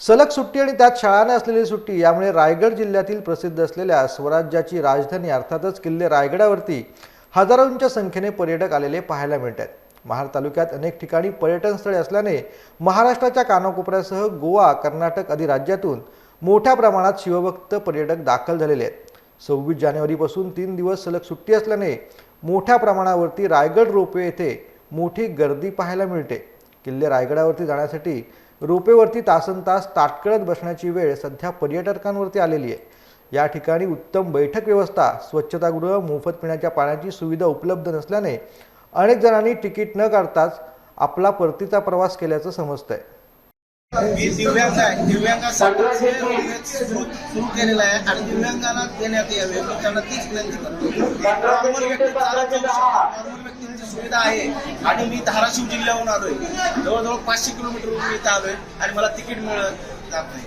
सलग सुट्टी आणि त्यात शाळाने असलेली सुट्टी यामुळे रायगड जिल्ह्यातील प्रसिद्ध असलेल्या स्वराज्याची राजधानी अर्थातच किल्ले रायगडावरती हजारोंच्या संख्येने पर्यटक आलेले पाहायला मिळत आहेत महाड तालुक्यात अनेक ठिकाणी पर्यटन स्थळे असल्याने महाराष्ट्राच्या कानाकोपऱ्यासह गोवा कर्नाटक आदी राज्यातून मोठ्या प्रमाणात शिवभक्त पर्यटक दाखल झालेले आहेत. सव्वीस जानेवारीपासून तीन दिवस सलग सुट्टी असल्याने मोठ्या प्रमाणावरती रायगड रोपवे येथे मोठी गर्दी पाहायला मिळते. किल्ले रायगडावरती जाण्यासाठी रोपेवरती तासन तास ताटकळत बसण्याची वेळ सध्या पर्यटकांवरती आलेली आहे. या ठिकाणी उत्तम बैठक व्यवस्था स्वच्छतागृह मोफत पिण्याच्या पाण्याची सुविधा उपलब्ध नसल्याने अनेक जणांनी तिकीट न काढताच आपला परतीचा प्रवास केल्याचं समजतंय. मी दिव्यांग आहे. दिव्यांगासाठी सुरू केलेला केलेलं आहे आणि दिव्यांगाला देण्यात यावे. मी त्यांना तीच विनंती करतो. नॉर्मल व्यक्ती चालत जाऊ शकतो नॉर्मल व्यक्तींची सुविधा आहे आणि मी धाराशिव जिल्ह्याहून आलोय. जवळजवळ पाचशे किलोमीटर मी इथं आलोय आणि मला तिकीट मिळत जात नाही.